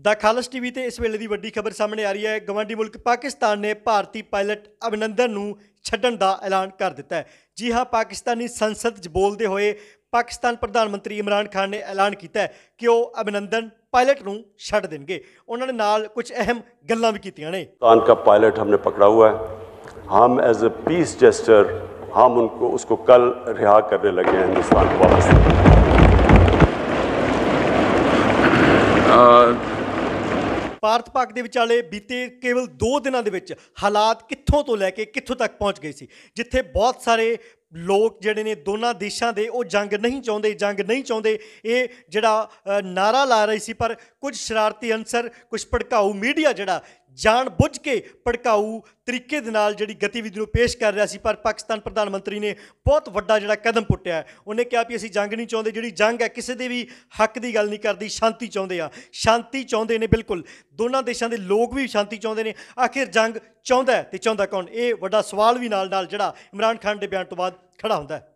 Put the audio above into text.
ਦਾ ਖਾਲਸ TV ਤੇ ਇਸ ਵੇਲੇ ਦੀ ਵੱਡੀ ਖਬਰ ਸਾਹਮਣੇ ਆ ਰਹੀ ਹੈ ਗਵਾਂਡੀ ਮੁਲਕ ਪਾਕਿਸਤਾਨ ਨੇ ਭਾਰਤੀ ਪਾਇਲਟ ਅਭਿਨੰਦਨ ਨੂੰ ਛੱਡਣ ਦਾ ਐਲਾਨ ਕਰ ਦਿੱਤਾ ਹੈ ਜੀ ਹਾਂ ਪਾਕਿਸਤਾਨੀ ਸੰਸਦ 'ਚ ਬੋਲਦੇ ਹੋਏ ਪਾਕਿਸਤਾਨ ਪ੍ਰਧਾਨ ਮੰਤਰੀ ਇਮਰਾਨ ਖਾਨ ਨੇ ਐਲਾਨ ਕੀਤਾ ਹੈ ਕਿ ਉਹ ਅਭਿਨੰਦਨ ਪਾਇਲਟ ਨੂੰ ਛੱਡ ਦੇਣਗੇ ਉਹਨਾਂ ਨੇ ਨਾਲ ਕੁਝ ਅਹਿਮ ਗੱਲਾਂ ਵੀ ਕੀਤੀਆਂ ਨੇ पाकिस्तान का पायलट हमने पकड़ा हुआ है हम एज ए पीस जेस्टर हम उनको उसको कल रिहा करने लगे हैं हिंदुस्तान को वापस ਭਾਰਤ ਪਾਕ ਦੇ ਵਿਚਾਲੇ ਬੀਤੇ ਕੇਵਲ 2 ਦਿਨਾਂ ਦੇ ਵਿੱਚ ਹਾਲਾਤ ਕਿੱਥੋਂ ਤੋਂ ਲੈ ਕੇ ਕਿੱਥੋਂ ਤੱਕ ਪਹੁੰਚ ਗਏ ਸੀ? ਜਿੱਥੇ ਬਹੁਤ ਸਾਰੇ ਲੋਕ ਜਿਹੜੇ ਨੇ ਦੋਨਾਂ ਦੇਸ਼ਾਂ ਦੇ ਉਹ ਜੰਗ ਨਹੀਂ ਚਾਹੁੰਦੇ ਜੰਗ ਨਹੀਂ ਚਾਹੁੰਦੇ। ਇਹ ਜਿਹੜਾ ਅ, ਨਾਰਾ ਲਾ ਰਹੀ ਸੀ ਪਰ ਕੁਝ ਸ਼ਰਾਰਤੀ ਅਨਸਰ ਕੁਝ ਭੜਕਾਊ ਮੀਡੀਆ ਜਿਹੜਾ ਜਾਣ ਬੁੱਝ ਕੇ ਭੜਕਾਊ ਤਰੀਕੇ ਦੇ ਨਾਲ ਜਿਹੜੀ ਗਤੀਵਿਧੀ ਨੂੰ ਪੇਸ਼ ਕਰ ਰਿਹਾ ਸੀ, ਪਰ ਪਾਕਿਸਤਾਨ ਪ੍ਰਧਾਨ ਮੰਤਰੀ ਨੇ ਬਹੁਤ ਵੱਡਾ ਜਿਹੜਾ ਕਦਮ ਪੁੱਟਿਆ ਉਹਨੇ ਕਿਹਾ ਵੀ ਅਸੀਂ ਜੰਗ ਨਹੀਂ ਚਾਹੁੰਦੇ, ਜਿਹੜੀ ਜੰਗ ਹੈ ਕਿਸੇ ਦੇ ਵੀ ਹੱਕ ਦੀ ਗੱਲ ਨਹੀਂ ਕਰਦੀ, ਸ਼ਾਂਤੀ ਚਾਹੁੰਦੇ ਆ। ਸ਼ਾਂਤੀ ਚਾਹੁੰਦੇ ਨੇ ਬਿਲਕੁਲ। ਦੋਨਾਂ ਦੇਸ਼ਾਂ ਦੇ ਲੋਕ ਵੀ ਸ਼ਾਂਤੀ ਚਾਹੁੰਦੇ ਨੇ। ਆਖਿਰ ਜੰਗ ਚਾਹੁੰਦਾ ਹੈ ਤੇ ਚਾਹੁੰਦਾ ਕੌਣ? ਇਹ ਵੱਡਾ ਸਵਾਲ ਵੀ ਨਾਲ ਨਾਲ ਜਿਹੜਾ ਇਮਰਾਨ ਖਾਨ ਦੇ ਬਿਆਨ ਤੋਂ ਬਾਅਦ ਖੜਾ ਹੁੰਦਾ ਹੈ।